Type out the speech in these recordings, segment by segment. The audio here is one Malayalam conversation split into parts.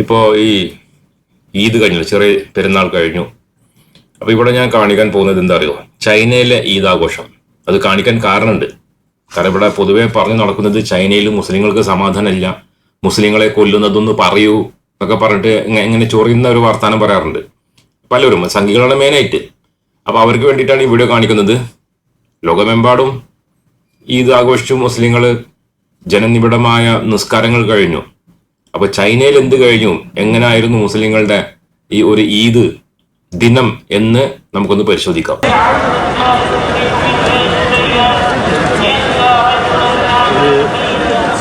ഇപ്പോൾ ഈ ഈദ് കഴിഞ്ഞു ചെറിയ പെരുന്നാൾ കഴിഞ്ഞു. അപ്പോൾ ഇവിടെ ഞാൻ കാണിക്കാൻ പോകുന്നത് എന്താ അറിയോ ചൈനയിലെ ഈദ് ആഘോഷം അത് കാണിക്കാൻ കാരണമുണ്ട്. കാരണം ഇവിടെ പൊതുവെ പറഞ്ഞു നടക്കുന്നത് ചൈനയിൽ മുസ്ലിങ്ങൾക്ക് സമാധാനമില്ല. മുസ്ലിങ്ങളെ കൊല്ലുന്നതൊന്ന് പറയൂ എന്നൊക്കെ പറഞ്ഞിട്ട് ഇങ്ങ- ഇങ്ങനെ ചൊറിയുന്ന ഒരു വർത്തമാനം പറയാറുണ്ട്. പലരും സംഘികളുടെ മെയിനായിട്ട് അപ്പോൾ അവർക്ക് വേണ്ടിയിട്ടാണ് ഈ വീഡിയോ കാണിക്കുന്നത്. ലോകമെമ്പാടും ഈദ് ആഘോഷിച്ചു മുസ്ലിങ്ങൾ ജനനിബിഡമായ നിസ്കാരങ്ങൾ കഴിഞ്ഞു. അപ്പൊ ചൈനയിൽ എന്ത് കഴിഞ്ഞു? എങ്ങനെയായിരുന്നു മുസ്ലിങ്ങളുടെ ഈ ഒരു ഈദ് ദിനം എന്ന് നമുക്കൊന്ന് പരിശോധിക്കാം.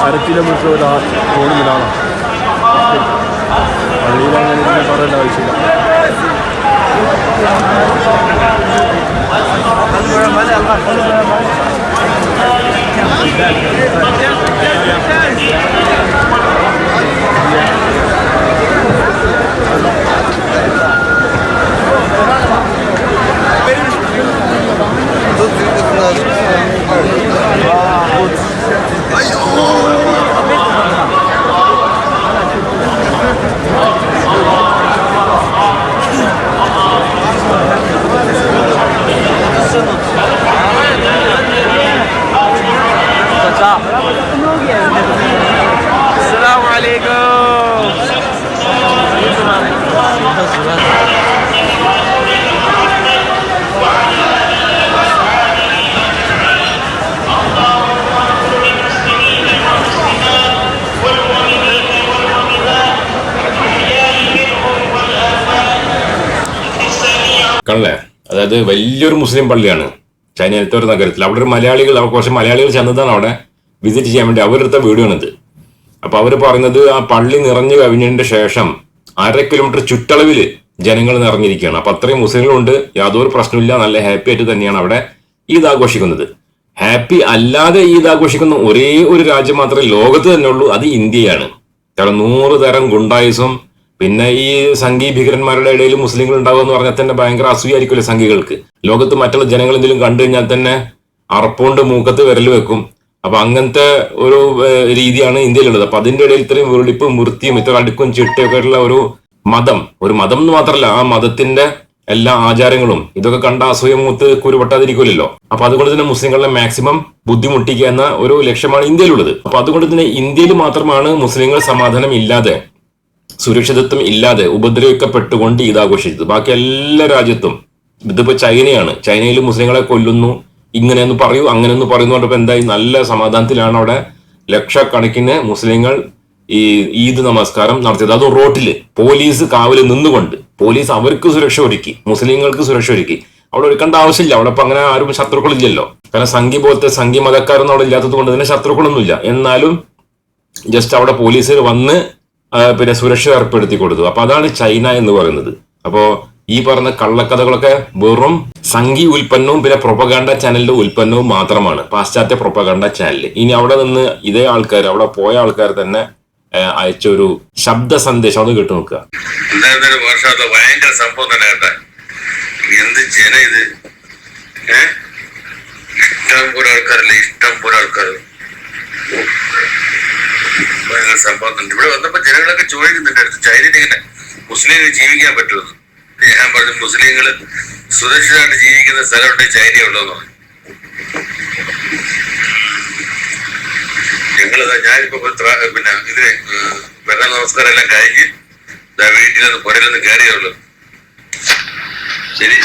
അര കിലോമീറ്റർ ഒരു റോഡിലാണ്. 너 들고 들어가서. 아, 이거. അതായത് വലിയൊരു മുസ്ലിം പള്ളിയാണ്. ചൈനയിലത്തെ ഒരു നഗരത്തിൽ. അവിടെ ഒരു മലയാളികൾ കുറച്ച് മലയാളികൾ ചെന്നതാണ് അവിടെ വിസിറ്റ് ചെയ്യാൻ വേണ്ടി. അവരെടുത്ത വീഡിയോ ആണിത് അപ്പൊ അവർ പറയുന്നത് ആ പള്ളി നിറഞ്ഞു കവിഞ്ഞതിന്റെ ശേഷം അര കിലോമീറ്റർ ചുറ്റളവിൽ ജനങ്ങൾ നിറഞ്ഞിരിക്കുകയാണ്. അപ്പൊ അത്രയും മുസ്ലിങ്ങളുണ്ട്. യാതൊരു പ്രശ്നമില്ല നല്ല ഹാപ്പി ആയിട്ട് തന്നെയാണ് അവിടെ ഈദ് ആഘോഷിക്കുന്നത്. ഹാപ്പി അല്ലാതെ ഈദ് ആഘോഷിക്കുന്ന ഒരേ ഒരു രാജ്യം മാത്രമേ ലോകത്ത് തന്നെ ഉള്ളൂ. അത് ഇന്ത്യയാണ്. കാരണം നൂറ് തരം ഗുണ്ടായുസം പിന്നെ ഈ സംഘീ ഭീകരന്മാരുടെ ഇടയിൽ മുസ്ലിങ്ങൾ ഉണ്ടാവുക എന്ന് പറഞ്ഞാൽ തന്നെ ഭയങ്കര അസൂയായിരിക്കുമല്ലോ സംഘികൾക്ക്? ലോകത്ത് മറ്റുള്ള ജനങ്ങൾ എന്തെങ്കിലും കണ്ടു കഴിഞ്ഞാൽ തന്നെ അറപ്പുകൊണ്ട് മൂക്കത്ത് വിരൽ വെക്കും. അപ്പൊ അങ്ങനത്തെ ഒരു രീതിയാണ് ഇന്ത്യയിലുള്ളത്. അപ്പൊ അതിന്റെ ഇടയിൽ ഇത്രയും വെറുടിപ്പും വൃത്തിയും ഇത്ര അടുക്കും ചിട്ടയൊക്കെ ആയിട്ടുള്ള ഒരു മതം ഒരു മതം എന്ന് മാത്രമല്ല ആ മതത്തിന്റെ എല്ലാ ആചാരങ്ങളും ഇതൊക്കെ കണ്ട അസൂയം മൂത്ത് കുരുപെട്ടാതിരിക്കില്ലല്ലോ അപ്പൊ അതുകൊണ്ട് തന്നെ മുസ്ലിങ്ങളെ മാക്സിമം ബുദ്ധിമുട്ടിക്കുക എന്ന ഒരു ലക്ഷ്യമാണ് ഇന്ത്യയിലുള്ളത്. അപ്പൊ അതുകൊണ്ട് തന്നെ ഇന്ത്യയിൽ മാത്രമാണ് മുസ്ലിങ്ങൾ സമാധാനം ഇല്ലാതെ സുരക്ഷിതത്വം ഇല്ലാതെ ഉപദ്രവിക്കപ്പെട്ടുകൊണ്ട് ഈദ് ആഘോഷിച്ചത്. ബാക്കി എല്ലാ രാജ്യത്തും. ഇതിപ്പോ ചൈനയാണ്. ചൈനയിൽ മുസ്ലിങ്ങളെ കൊല്ലുന്നു. ഇങ്ങനെയൊന്ന് പറയൂ അങ്ങനെയൊന്ന് പറയുന്നു പറഞ്ഞപ്പോ എന്തായി? നല്ല സമാധാനത്തിലാണ് അവിടെ ലക്ഷക്കണക്കിന് മുസ്ലിങ്ങൾ ഈ ഈദ് നമസ്കാരം നടത്തിയത്. അത് റോട്ടിൽ. പോലീസ് കാവൽ നിന്നുകൊണ്ട്. പോലീസ് അവർക്ക് സുരക്ഷ ഒരുക്കി. മുസ്ലിങ്ങൾക്ക് സുരക്ഷ ഒരുക്കി. അവിടെ ഒരുക്കേണ്ട ആവശ്യമില്ല. അവിടെ ഇപ്പൊ അങ്ങനെ ആരും ശത്രുക്കളില്ലല്ലോ. കാരണം സംഘി പോലത്തെ സംഘി മതക്കാരൊന്നും അവിടെ ഇല്ലാത്തത് കൊണ്ട് തന്നെ ശത്രുക്കളൊന്നുമില്ല. എന്നാലും ജസ്റ്റ് അവിടെ പോലീസ് വന്ന് പിന്നെ സുരക്ഷ ഏർപ്പെടുത്തി കൊടുത്തു. അപ്പൊ അതാണ് ചൈന എന്ന് പറയുന്നത്. അപ്പോ ഈ പറഞ്ഞ കള്ളക്കഥകളൊക്കെ വെറും സംഘി ഉൽപ്പന്നവും പിന്നെ പ്രൊപ്പഗാണ്ട ചാനലിന്റെ ഉൽപ്പന്നവും മാത്രമാണ്. പാശ്ചാത്യ പ്രൊപ്പഗാണ്ട ചാനൽ ഇനി അവിടെ നിന്ന് ഇതേ ആൾക്കാർ അവിടെ പോയ ആൾക്കാർ തന്നെ അയച്ച ഒരു ശബ്ദ സന്ദേശം അത് കേട്ടു നോക്കുക. ഭയങ്കര സംഭവം തന്നെ എന്ത് ജന ഇത്? ഇഷ്ടം പോലെ ആൾക്കാരല്ലേ ഇഷ്ടം പോലെ ആൾക്കാർ സംഭവം ഇവിടെ വന്നപ്പോ ജനങ്ങളൊക്കെ ചോദിക്കുന്നുണ്ട് അടുത്ത് ചൈനയിൽ ഇങ്ങനെ മുസ്ലിങ്ങൾ ജീവിക്കാൻ പറ്റുമെന്ന്. ഞാൻ പറഞ്ഞു മുസ്ലിങ്ങൾ സുരക്ഷിതമായിട്ട് ജീവിക്കുന്ന സ്ഥലമുണ്ട് ചൈന ഉള്ളതെന്ന് പറഞ്ഞു. ഞങ്ങളിതാ ഞാനിപ്പോ പിന്നെ ഇതിന് വെള്ളം നമസ്കാരം എല്ലാം കഴിഞ്ഞ് ദാ വീട്ടിലൊന്ന് പുരയിലൊന്ന് കയറിയുള്ളൂ ശരി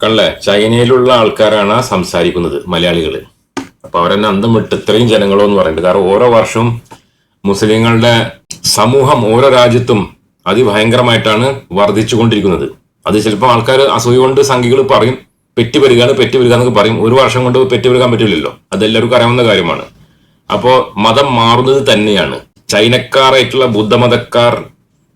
കള്ളേ ചൈനയിലുള്ള ആൾക്കാരാണ് സംസാരിക്കുന്നത് മലയാളികൾ അപ്പൊ അവരെന്നെ അന്തം വിട്ട് ഇത്രയും ജനങ്ങളോ എന്ന് പറയുന്നത് കാരണം ഓരോ വർഷവും മുസ്ലിങ്ങളുടെ സമൂഹം ഓരോ രാജ്യത്തും അതിഭയങ്കരമായിട്ടാണ് വർദ്ധിച്ചു കൊണ്ടിരിക്കുന്നത് അത് ചിലപ്പോൾ ആൾക്കാർ അസൂയ കൊണ്ട് സംഖ്യകൾ പറയും പെറ്റി വരികയാണ് പെറ്റി വരിക എന്നൊക്കെ പറയും. ഒരു വർഷം കൊണ്ട് പെറ്റി വരികാൻ പറ്റില്ലല്ലോ. അതെല്ലാവർക്കും അറിയാവുന്ന കാര്യമാണ്. അപ്പോൾ മതം മാറുന്നത് തന്നെയാണ്. ചൈനക്കാരായിട്ടുള്ള ബുദ്ധമതക്കാർ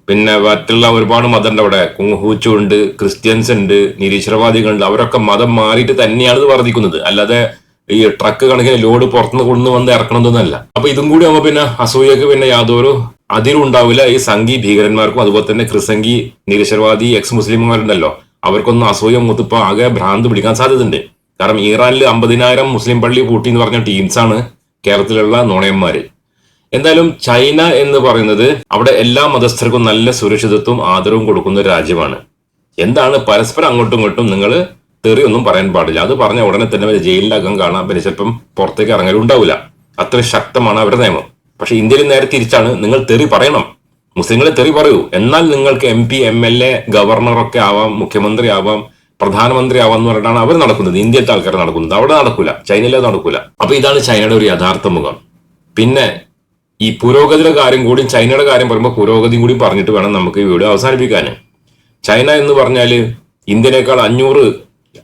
പിന്നെ മറ്റുള്ള ഒരുപാട് മതമുണ്ട് അവിടെ. കുങ്ഹൂച്ചു ഉണ്ട് ക്രിസ്ത്യൻസ് ഉണ്ട് നിരീശ്വരവാദികളുണ്ട് അവരൊക്കെ മതം മാറിയിട്ട് തന്നെയാണ് ഇത് വർദ്ധിക്കുന്നത്. അല്ലാതെ ഈ ട്രക്ക് കണക്കിന് ലോഡ് പുറത്തുനിന്ന് കൊണ്ടു വന്ന് ഇറക്കണമെന്നല്ല അപ്പൊ ഇതും കൂടി ആകുമ്പോൾ പിന്നെ അസൂയക്ക് പിന്നെ യാതൊരു അതിരുണ്ടാവില്ല ഈ സംഘി ഭീകരന്മാർക്കും അതുപോലെ തന്നെ ക്രിസംഗി നിരീശ്വരവാദി എക്സ് മുസ്ലിംമാരുണ്ടല്ലോ അവർക്കൊന്നും അസൂയ മൂത്തിപ്പോ ആകെ ഭ്രാന്ത് പിടിക്കാൻ സാധ്യതയുണ്ട്. കാരണം ഇറാനിൽ അമ്പതിനായിരം മുസ്ലിം പള്ളി പൂട്ടി എന്ന് പറഞ്ഞ ടീംസ് ആണ് കേരളത്തിലുള്ള നോണയന്മാര്. എന്തായാലും ചൈന എന്ന് പറയുന്നത് അവിടെ എല്ലാ മതസ്ഥർക്കും നല്ല സുരക്ഷിതത്വം ആദരവും കൊടുക്കുന്ന ഒരു രാജ്യമാണ്. എന്താണ് പരസ്പരം അങ്ങോട്ടും ഇങ്ങോട്ടും നിങ്ങൾ തെറിയൊന്നും പറയാൻ പാടില്ല. അത് പറഞ്ഞ ഉടനെ തന്നെ അവരെ ജയിലിനകം കാണാം. പിന്നെ ചിലപ്പം പുറത്തേക്ക് ഇറങ്ങലും ഉണ്ടാവില്ല അത്ര ശക്തമാണ് അവരുടെ നിയമം. പക്ഷെ ഇന്ത്യയിൽ നേരെ തിരിച്ചാണ് നിങ്ങൾ തെറി പറയണം. മുസ്ലിങ്ങളെ തെറി പറയൂ. എന്നാൽ നിങ്ങൾക്ക് M P M L A ഗവർണറൊക്കെ ആവാം മുഖ്യമന്ത്രി ആവാം പ്രധാനമന്ത്രി ആവാം എന്ന് പറഞ്ഞിട്ടാണ് അവർ നടക്കുന്നത്. ഇന്ത്യയിലത്തെ ആൾക്കാർ നടക്കുന്നത്. അവിടെ നടക്കൂല. ചൈനയിലെ നടക്കൂല. അപ്പൊ ഇതാണ് ചൈനയുടെ ഒരു യഥാർത്ഥ മുഖം. പിന്നെ ഈ പുരോഗതിയുടെ കാര്യം കൂടി ചൈനയുടെ കാര്യം പറയുമ്പോൾ പുരോഗതിയും കൂടി പറഞ്ഞിട്ട് വേണം നമുക്ക് ഈ വീഡിയോ അവസാനിപ്പിക്കാൻ ചൈന എന്ന് പറഞ്ഞാൽ ഇന്ത്യനേക്കാൾ അഞ്ഞൂറ്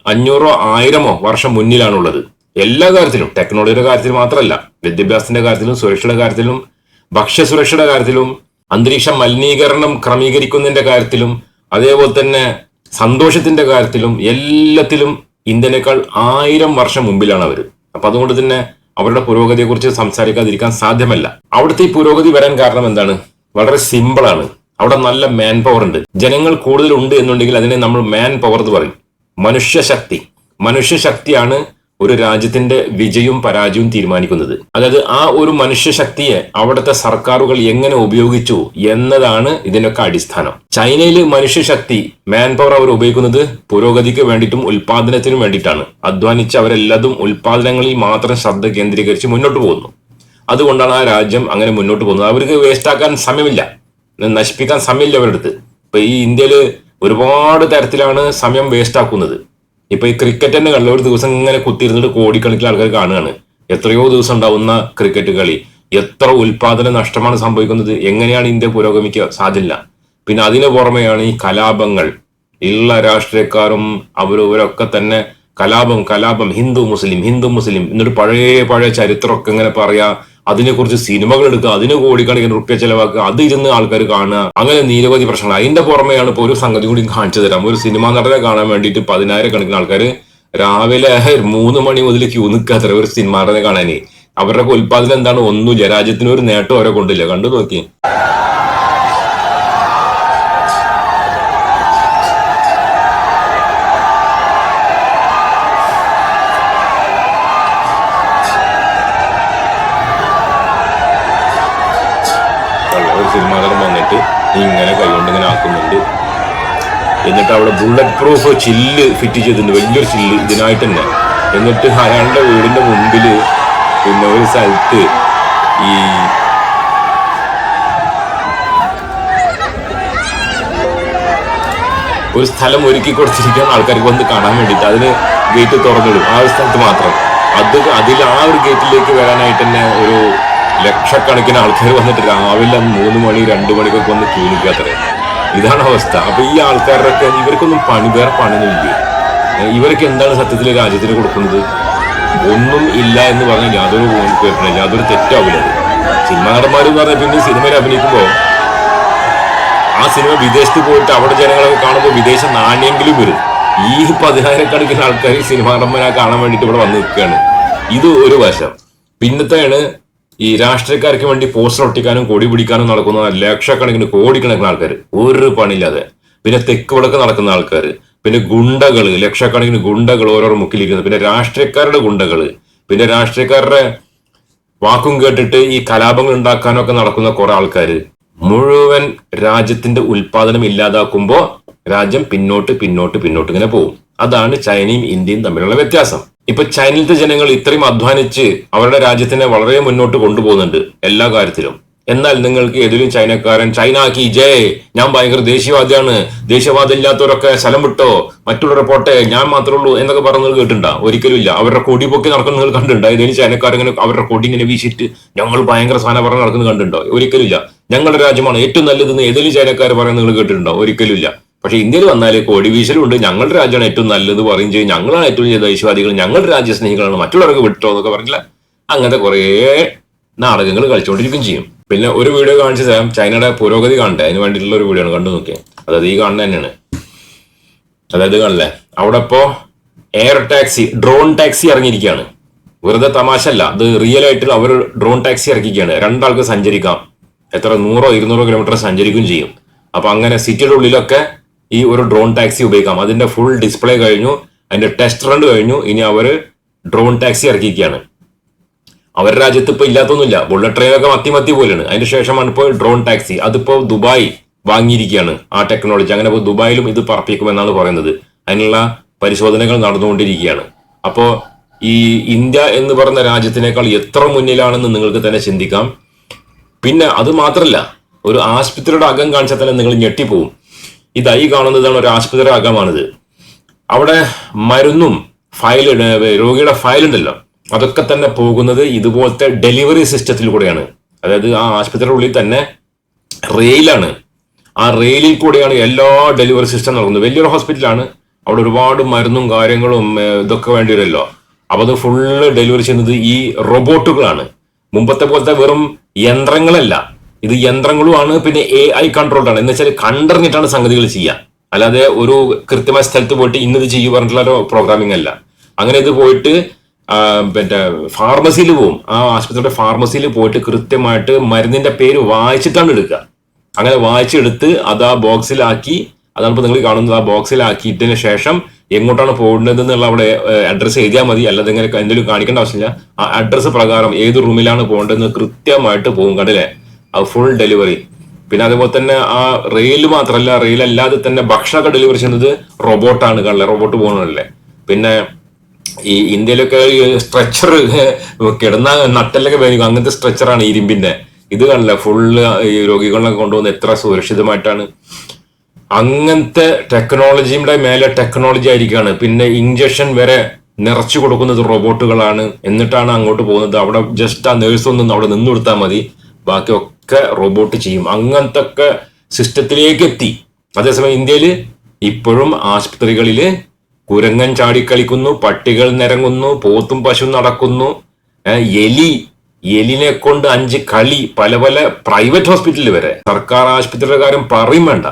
അഞ്ഞൂറോ ആയിരമോ വർഷം മുന്നിലാണുള്ളത്. എല്ലാ കാര്യത്തിലും ടെക്നോളജിയുടെ കാര്യത്തിൽ മാത്രമല്ല വിദ്യാഭ്യാസത്തിന്റെ കാര്യത്തിലും സുരക്ഷയുടെ കാര്യത്തിലും ഭക്ഷ്യസുരക്ഷയുടെ കാര്യത്തിലും അന്തരീക്ഷ മലിനീകരണം ക്രമീകരിക്കുന്നതിന്റെ കാര്യത്തിലും അതേപോലെ തന്നെ സന്തോഷത്തിന്റെ കാര്യത്തിലും എല്ലാത്തിലും ഇന്ത്യനേക്കാൾ ആയിരം വർഷം മുമ്പിലാണ് അവർ അപ്പൊ അതുകൊണ്ട് തന്നെ അവരുടെ പുരോഗതിയെക്കുറിച്ച് സംസാരിക്കാതിരിക്കാൻ സാധ്യമല്ല. അവിടുത്തെ ഈ പുരോഗതി വരാൻ കാരണം എന്താണ്? വളരെ സിമ്പിൾ ആണ്. അവിടെ നല്ല മാൻ പവർ ഉണ്ട്. ജനങ്ങൾ കൂടുതലുണ്ട് എന്നുണ്ടെങ്കിൽ അതിനെ നമ്മൾ മാൻ പവർ എന്ന് പറയും. മനുഷ്യശക്തി. മനുഷ്യശക്തിയാണ് ഒരു രാജ്യത്തിന്റെ വിജയവും പരാജയവും തീരുമാനിക്കുന്നത്. അതായത് ആ ഒരു മനുഷ്യശക്തിയെ അവിടുത്തെ സർക്കാരുകൾ എങ്ങനെ ഉപയോഗിച്ചു എന്നതാണ് ഇതിനൊക്കെ അടിസ്ഥാനം. ചൈനയിൽ മനുഷ്യശക്തി മാൻ പവർ അവർ ഉപയോഗിക്കുന്നത് പുരോഗതിക്ക് വേണ്ടിയിട്ടും ഉൽപാദനത്തിനും വേണ്ടിയിട്ടാണ്. അധ്വാനിച്ച് അവരെല്ലാതും ഉൽപാദനങ്ങളിൽ മാത്രം ശ്രദ്ധ കേന്ദ്രീകരിച്ച് മുന്നോട്ട് പോകുന്നു. അതുകൊണ്ടാണ് ആ രാജ്യം അങ്ങനെ മുന്നോട്ട് പോകുന്നത്. അവർക്ക് വേസ്റ്റാക്കാൻ സമയമില്ല. നശിപ്പിക്കാൻ സമയമില്ല അവരുടെ അടുത്ത്. ഇപ്പൊ ഈ ഇന്ത്യയിൽ ഒരുപാട് തരത്തിലാണ് സമയം വേസ്റ്റ് ആക്കുന്നത്. ഇപ്പൊ ഈ ക്രിക്കറ്റ് തന്നെ കണ്ട? ഒരു ദിവസം ഇങ്ങനെ കുത്തിയിരുന്നിട്ട് കോടിക്കണക്കിന് ആൾക്കാർ കാണുകയാണ്. എത്രയോ ദിവസം ഉണ്ടാവുന്ന ക്രിക്കറ്റ് കളി. എത്ര ഉൽപാദന നഷ്ടമാണ് സംഭവിക്കുന്നത്? എങ്ങനെയാണ് ഇന്ത്യ പുരോഗമിക്കുക? സാധ്യല്ല. പിന്നെ അതിനു പുറമെയാണ് ഈ കലാപങ്ങൾ. ഉള്ള രാഷ്ട്രീയക്കാരും അവരവരൊക്കെ തന്നെ കലാപം കലാപം. ഹിന്ദു മുസ്ലിം ഹിന്ദു മുസ്ലിം. എന്നിട്ട് പഴയ പഴയ ചരിത്രമൊക്കെ ഇങ്ങനെ പറയാ. അതിനെക്കുറിച്ച് സിനിമകൾ എടുക്കുക അതിന് കോടിക്കണക്കിന് റുപ്യ ചെലവാക്കുക അത് ഇരുന്ന് ആൾക്കാർ കാണുക. അങ്ങനെ നിരവധി പ്രശ്നങ്ങൾ. അതിന്റെ പുറമെയാണ് ഇപ്പോൾ ഒരു സംഗതി കൂടി കാണിച്ചു തരാം. ഒരു സിനിമാ നടനെ കാണാൻ വേണ്ടിയിട്ട് പതിനായിരക്കണക്കിന് ആൾക്കാർ രാവിലെ മൂന്ന് മണി മുതൽ ക്യൂ നിൽക്കാത്ര ഒരു സിനിമ നടനെ കാണാനേ. അവരുടെ ഉൽപാദനം എന്താണ്? ഒന്നുമില്ല രാജ്യത്തിന് ഒരു നേട്ടം അവരെ കൊണ്ടില്ല. കണ്ടു നോക്കി. ഒരു സിനിമ നടൻ വന്നിട്ട് ഇങ്ങനെ കൈകൊണ്ട് ഇങ്ങനെ ആക്കുന്നുണ്ട്. എന്നിട്ട് അവിടെ ബുള്ളറ്റ് പ്രൂഫ് ചില്ല് ഫിറ്റ് ചെയ്തിട്ടുണ്ട്. വലിയൊരു ചില്ല് ഇതിനായിട്ട് തന്നെ. എന്നിട്ട് അയാളുടെ വീടിന്റെ മുമ്പിൽ പിന്നെ ഒരു സ്ഥലത്ത് ഈ ഒരു സ്ഥലം ഒരുക്കി കൊടുത്തിരിക്കാൻ ആൾക്കാർക്ക് വന്ന് കാണാൻ വേണ്ടിയിട്ട് അതിന് ഗേറ്റ് തുറന്നിടും. ആ ഒരു സ്ഥലത്ത് മാത്രം. അത് അതിൽ ആ ഒരു ഗേറ്റിലേക്ക് വരാനായിട്ട് തന്നെ ഒരു ലക്ഷക്കണക്കിന് ആൾക്കാർ വന്നിട്ട് രാവിലെ മൂന്ന് മണി രണ്ട് മണിക്കൊക്കെ വന്ന് ക്യൂ നിൽക്കാത്തത് ഇതാണ് അവസ്ഥ. അപ്പൊ ഈ ആൾക്കാരുടെ ഇവർക്കൊന്നും പണി വേറെ പണിയൊന്നുമില്ല. ഇവർക്ക് എന്താണ് സത്യത്തിൽ രാജ്യത്തിന് കൊടുക്കുന്നത്? ഒന്നും ഇല്ല എന്ന് പറഞ്ഞാൽ യാതൊരു കേട്ടില്ല യാതൊരു തെറ്റാവില്ല സിനിമാ നടന്മാർ എന്ന് പറഞ്ഞാൽ പിന്നെ സിനിമയിൽ അഭിനയിക്കുമ്പോൾ ആ സിനിമ വിദേശത്ത് പോയിട്ട് അവിടെ ജനങ്ങളൊക്കെ കാണുമ്പോൾ വിദേശ നാണ്യെങ്കിലും വരും. ഈ പതിനായിരക്കണക്കിന് ആൾക്കാർ സിനിമാ നടന്മാരെ കാണാൻ വേണ്ടിയിട്ട് ഇവിടെ വന്ന് നിൽക്കുകയാണ്. ഇത് ഒരു വശം. പിന്നത്തെയാണ് ഈ രാഷ്ട്രീയക്കാർക്ക് വേണ്ടി പോസ്റ്റർ ഒട്ടിക്കാനും കൊടി പിടിക്കാനും നടക്കുന്ന ലക്ഷക്കണക്കിന് കോടിക്കണക്കിന് ആൾക്കാർ ഒരു പണിയില്ലാതെ. പിന്നെ തെക്ക് വടക്ക് നടക്കുന്ന ആൾക്കാർ പിന്നെ ഗുണ്ടകൾ ലക്ഷക്കണക്കിന് ഗുണ്ടകൾ ഓരോരോ മുക്കിലിരിക്കുന്നത്. പിന്നെ രാഷ്ട്രീയക്കാരുടെ ഗുണ്ടകൾ പിന്നെ രാഷ്ട്രീയക്കാരുടെ വാക്കും കേട്ടിട്ട് ഈ കലാപങ്ങൾ ഉണ്ടാക്കാനൊക്കെ നടക്കുന്ന കുറെ ആൾക്കാർ മുഴുവൻ രാജ്യത്തിന്റെ ഉൽപാദനം ഇല്ലാതാക്കുമ്പോൾ രാജ്യം പിന്നോട്ട് പിന്നോട്ട് പിന്നോട്ട് ഇങ്ങനെ പോകും. അതാണ് ചൈനയും ഇന്ത്യയും തമ്മിലുള്ള വ്യത്യാസം. ഇപ്പൊ ചൈനയിലത്തെ ജനങ്ങൾ ഇത്രയും അധ്വാനിച്ച് അവരുടെ രാജ്യത്തിനെ വളരെ മുന്നോട്ട് കൊണ്ടുപോകുന്നുണ്ട് എല്ലാ കാര്യത്തിലും. എന്നാൽ നിങ്ങൾക്ക് ഏതെങ്കിലും ചൈനക്കാരൻ ചൈന കി ജയ് ഞാൻ ഭയങ്കര ദേശീയവാദിയാണ് ദേശീയവാദം ഇല്ലാത്തവരൊക്കെ സ്ഥലം വിട്ടോ മറ്റുള്ളവരെ പോട്ടെ ഞാൻ മാത്രമേ ഉള്ളൂ എന്നൊക്കെ പറഞ്ഞു കേട്ടിട്ടുണ്ടോ? ഒരിക്കലും ഇല്ല. അവരുടെ കൊടി പൊക്കി നടക്കുന്നത് നിങ്ങൾ കണ്ടിട്ടുണ്ടോ? ഏതെങ്കിലും ചൈനക്കാരെങ്ങനെ അവരുടെ കൊടി ഇങ്ങനെ വീശിട്ട് ഞങ്ങൾ ഭയങ്കര സാധനം പറഞ്ഞ് നടക്കുന്നത് കണ്ടിട്ടുണ്ടോ? ഒരിക്കലും ഇല്ല. ഞങ്ങളുടെ രാജ്യമാണ് ഏറ്റവും നല്ലതെന്ന് ഏതെങ്കിലും ചൈനക്കാർ പറയുന്നത് നിങ്ങൾ കേട്ടിട്ടുണ്ടോ? ഒരിക്കലും ഇല്ല. പക്ഷെ ഇന്ത്യയിൽ വന്നാൽ കോടി വീശലുണ്ട്. ഞങ്ങളുടെ രാജ്യമാണ് ഏറ്റവും നല്ലത് പറയും ചെയ്യും. ഞങ്ങളാണ് ഏറ്റവും വലിയ ദേശവാദികൾ ഞങ്ങളുടെ രാജ്യസ്നേഹികളാണ് മറ്റുള്ളവർക്ക് വിട്ടോ എന്നൊക്കെ പറഞ്ഞില്ല. അങ്ങനത്തെ കുറേ നാടകങ്ങൾ കളിച്ചുകൊണ്ടിരിക്കുകയും ചെയ്യും. പിന്നെ ഒരു വീഡിയോ കാണിച്ചു തരാം ചൈനയുടെ പുരോഗതി കാണട്ടെ. അതിന് വേണ്ടിയിട്ടുള്ള ഒരു വീഡിയോ ആണ് കണ്ടു നോക്കിയത് അതായത് ഈ കാണുന്ന തന്നെയാണ്. അതായത് കാണില്ലേ അവിടെ ഇപ്പോ എയർ ടാക്സി ഡ്രോൺ ടാക്സി ഇറങ്ങിയിരിക്കുകയാണ്. വെറുതെ തമാശ അല്ല. അത് റിയൽ ആയിട്ട് അവർ ഡ്രോൺ ടാക്സി ഇറക്കിക്കുകയാണ് രണ്ടാൾക്ക് സഞ്ചരിക്കാം. എത്ര? നൂറോ ഇരുന്നൂറോ കിലോമീറ്റർ സഞ്ചരിക്കുകയും ചെയ്യും. അപ്പൊ അങ്ങനെ സിറ്റിയുടെ ഉള്ളിലൊക്കെ ഈ ഒരു ഡ്രോൺ ടാക്സി ഉപയോഗിക്കാം. അതിന്റെ ഫുൾ ഡിസ്പ്ലേ കഴിഞ്ഞു അതിന്റെ ടെസ്റ്റ് റൺ കഴിഞ്ഞു ഇനി അവർ ഡ്രോൺ ടാക്സി ഇറക്കിയിരിക്കുകയാണ്. അവരുടെ രാജ്യത്ത് ഇപ്പൊ ഇല്ലാത്തൊന്നുമില്ല. ബുള്ളറ്റ് ട്രെയിൻ ഒക്കെ മത്തി മത്തി പോലെയാണ്. അതിന് ശേഷമാണ് ഇപ്പോൾ ഡ്രോൺ ടാക്സി അതിപ്പോ ദുബായ് വാങ്ങിയിരിക്കുകയാണ് ആ ടെക്നോളജി അങ്ങനെ ഇപ്പോൾ ദുബായിലും ഇത് പറപ്പിക്കുമെന്നാണ് പറയുന്നത്. അതിനുള്ള പരിശോധനകൾ നടന്നുകൊണ്ടിരിക്കുകയാണ്. അപ്പോ ഈ ഇന്ത്യ എന്ന് പറഞ്ഞ രാജ്യത്തിനേക്കാൾ എത്ര മുന്നിലാണെന്ന് നിങ്ങൾക്ക് തന്നെ ചിന്തിക്കാം. പിന്നെ അത് മാത്രല്ല ഒരു ആശുപത്രിയുടെ അകം കാണിച്ചാൽ തന്നെ നിങ്ങൾ ഞെട്ടിപ്പോവും. ഇതായി കാണുന്നതാണ് ഒരു ആശുപത്രി അകമാണിത്. അവിടെ മരുന്നും ഫയൽ രോഗിയുടെ ഫയൽ ഉണ്ടല്ലോ. അതൊക്കെ തന്നെ പോകുന്നത് ഇതുപോലത്തെ ഡെലിവറി സിസ്റ്റത്തിൽ സിസ്റ്റത്തിലൂടെയാണ് അതായത് ആ ആശുപത്രിയുടെ ഉള്ളിൽ തന്നെ റെയിലാണ് ആ റെയിലിൽ കൂടെയാണ് എല്ലാ ഡെലിവറി സിസ്റ്റം നടക്കുന്നത്. വലിയൊരു ഹോസ്പിറ്റലാണ് അവിടെ ഒരുപാട് മരുന്നും കാര്യങ്ങളും ഇതൊക്കെ വേണ്ടി വരുമല്ലോ അപ്പൊ അത് ഫുള്ള് ഡെലിവറി ചെയ്യുന്നത് ഈ റോബോട്ടുകളാണ് മുമ്പത്തെ പോലത്തെ വെറും യന്ത്രങ്ങളല്ല. ഇത് യന്ത്രങ്ങളുമാണ് പിന്നെ എ ഐ കൺട്രോൾഡ് ആണ്. എന്ന് വെച്ചാൽ കണ്ടറിഞ്ഞിട്ടാണ് സംഗതികൾ ചെയ്യുക അല്ലാതെ ഒരു കൃത്യമായ സ്ഥലത്ത് പോയിട്ട് ഇന്നത് ചെയ്യൂ പറഞ്ഞിട്ടുള്ള ഒരു പ്രോഗ്രാമിംഗ് അല്ല. അങ്ങനെ ഇത് പോയിട്ട് പിന്നെ ഫാർമസിയിൽ പോവും. ആ ആശുപത്രിയുടെ ഫാർമസിയിൽ പോയിട്ട് കൃത്യമായിട്ട് മരുന്നിന്റെ പേര് വായിച്ചിട്ടാണ് എടുക്കുക. അങ്ങനെ വായിച്ചെടുത്ത് അത് ആ ബോക്സിലാക്കി അതാണ് ഇപ്പൊ നിങ്ങൾ കാണുന്നത്. ആ ബോക്സിലാക്കിയതിന് ശേഷം എങ്ങോട്ടാണ് പോകേണ്ടത് എന്നുള്ള അവിടെ അഡ്രസ്സ് എഴുതിയാൽ മതി. അല്ലാതെ ഇങ്ങനെ എന്തെങ്കിലും കാണിക്കേണ്ട ആവശ്യമില്ല. ആ അഡ്രസ്സ് പ്രകാരം ഏത് റൂമിലാണ് പോകേണ്ടതെന്ന് കൃത്യമായിട്ട് പോകും കണ്ടില്ലേ? ഫുൾ ഡെലിവറി പിന്നെ അതുപോലെ തന്നെ ആ റെയിൽ മാത്രമല്ല റെയിൽ അല്ലാതെ തന്നെ ഭക്ഷണമൊക്കെ ഡെലിവറി ചെയ്യുന്നത് റോബോട്ടാണ് കാണില്ല റോബോട്ട് പോകുന്നതല്ലേ പിന്നെ ഈ ഇന്ത്യയിലൊക്കെ സ്ട്രെച്ചർ കിടന്ന നട്ടലൊക്കെ വേദിക്കും അങ്ങനത്തെ സ്ട്രെച്ചറാണ് ഇരുമ്പിന്റെ. ഇത് കാണില്ല ഫുള്ള് ഈ രോഗികളെ കൊണ്ടുവന്ന് എത്ര സുരക്ഷിതമായിട്ടാണ്. അങ്ങനത്തെ ടെക്നോളജിയുടെ മേലെ ടെക്നോളജി ആയിരിക്കാണ്. പിന്നെ ഇഞ്ചക്ഷൻ വരെ നിറച്ചു കൊടുക്കുന്നത് റോബോട്ടുകളാണ് എന്നിട്ടാണ് അങ്ങോട്ട് പോകുന്നത്. അവിടെ ജസ്റ്റ് ആ നേഴ്സ് ഒന്നും അവിടെ നിന്ന് കൊടുത്താൽ മതി. ബാക്കിയൊക്കെ റോബോട്ട് ചെയ്യും. അങ്ങനത്തെ ഒക്കെ സിസ്റ്റത്തിലേക്ക് എത്തി അതേസമയം ഇന്ത്യയിൽ ഇപ്പോഴും ആശുപത്രികളിൽ കുരങ്ങൻ ചാടിക്കളിക്കുന്നു പട്ടികൾ നിരങ്ങുന്നു പോത്തും പശു നടക്കുന്നു. എലി എലിനെ കൊണ്ട് അഞ്ച് കളി പല പല പ്രൈവറ്റ് ഹോസ്പിറ്റലിൽ വരെ. സർക്കാർ ആശുപത്രിയുടെ കാര്യം പറയും വേണ്ട.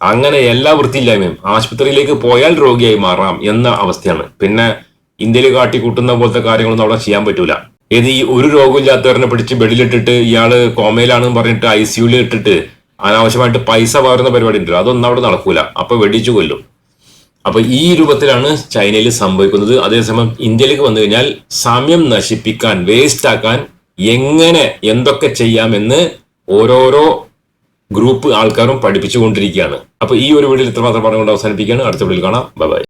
അങ്ങനെ എല്ലാ വൃത്തിയില്ലായ്മയും ആശുപത്രിയിലേക്ക് പോയാൽ രോഗിയായി മാറാം എന്ന അവസ്ഥയാണ്. പിന്നെ ഇന്ത്യയിൽ കാട്ടിക്കൂട്ടുന്ന പോലത്തെ കാര്യങ്ങളൊന്നും അവിടെ ചെയ്യാൻ പറ്റൂല. ഏത് ഈ ഒരു രോഗമില്ലാത്തവരനെ പിടിച്ച് ബെഡിലിട്ടിട്ട് ഇയാൾ കോമയിലാണെന്ന് പറഞ്ഞിട്ട് ഐ സിയുയിൽ ഇട്ടിട്ട് അനാവശ്യമായിട്ട് പൈസ പകരുന്ന പരിപാടി ഉണ്ടല്ലോ അതൊന്നും അവിടെ നടക്കൂല. അപ്പൊ വെടിച്ചു കൊല്ലും. അപ്പൊ ഈ രൂപത്തിലാണ് ചൈനയിൽ സംഭവിക്കുന്നത്. അതേസമയം ഇന്ത്യയിലേക്ക് വന്നു കഴിഞ്ഞാൽ സമയം നശിപ്പിക്കാൻ വേസ്റ്റ് ആക്കാൻ എങ്ങനെ എന്തൊക്കെ ചെയ്യാമെന്ന് ഓരോരോ ഗ്രൂപ്പ് ആൾക്കാരും പഠിപ്പിച്ചുകൊണ്ടിരിക്കുകയാണ്. അപ്പൊ ഈ ഒരു വീഡിയോയിൽ ഇത്രമാത്രം പറഞ്ഞുകൊണ്ട് അവസാനിപ്പിക്കുകയാണ്. അടുത്ത വീഡിയോയിൽ കാണാം. ബൈ.